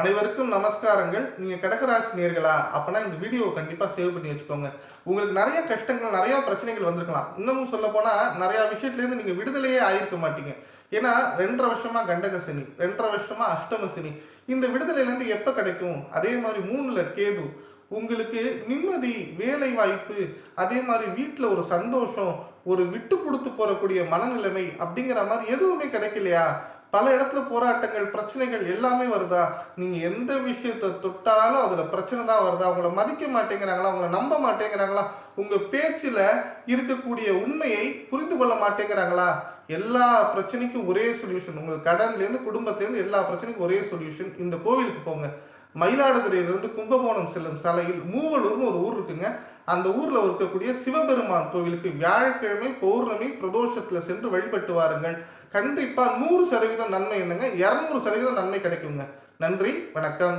அனைவருக்கும் நமஸ்காரங்கள். நீங்கள் கடகராசி நேர்களா அப்பனா இந்த வீடியோவை கண்டிப்பாக சேவ் பண்ணி வச்சுக்கோங்க. உங்களுக்கு நிறைய கஷ்டங்கள் நிறைய பிரச்சனைகள் வந்திருக்கலாம். இன்னமும் சொல்ல போனால் நிறையா விஷயத்துலேருந்து நீங்கள் விடுதலையே ஆயிருக்க மாட்டீங்க. ஏன்னா ரெண்டரை வருஷமா கண்டக சனி ரெண்டரை வருஷமா அஷ்டம சனி. இந்த விடுதலையிலேருந்து எப்போ கிடைக்கும்? அதே மாதிரி மூணுல கேது. உங்களுக்கு நிம்மதி வேலை வாய்ப்பு அதே மாதிரி வீட்டில் ஒரு சந்தோஷம் ஒரு விட்டு கொடுத்து போகக்கூடிய மனநிலைமை அப்படிங்கிற மாதிரி எதுவுமே கிடைக்கலையா? பல இடத்துல போராட்டங்கள் பிரச்சனைகள் எல்லாமே வருதா? நீங்கள் எந்த விஷயத்தை தொட்டாலும் அதில் பிரச்சனை தான் வருதா? அவங்கள மதிக்க மாட்டேங்கிறாங்களா? அவங்கள நம்ப மாட்டேங்கிறாங்களா? உங்கள் பேச்சில் இருக்கக்கூடிய உண்மையை புரிந்து கொள்ள மாட்டேங்கிறாங்களா? எல்லா பிரச்சனைக்கும் ஒரே சொல்யூஷன் உங்கள் கடன்லேருந்து குடும்பத்துலேருந்து எல்லா பிரச்சனைக்கும் ஒரே சொல்யூஷன் இந்த கோவிலுக்கு போங்க. மயிலாடுதுறையிலிருந்து கும்பகோணம் செல்லும் சாலையில் மூவலூர்னு ஒரு ஊர் இருக்குங்க. அந்த ஊரில் இருக்கக்கூடிய சிவபெருமான் கோவிலுக்கு வியாழக்கிழமை பௌர்ணமி பிரதோஷத்தில் சென்று வழிபட்டு வாருங்கள். கண்டிப்பாக நூறு சதவீதம் நன்மை என்னங்க? இரநூறு சதவீதம் நன்மை கிடைக்குங்க. நன்றி வணக்கம்.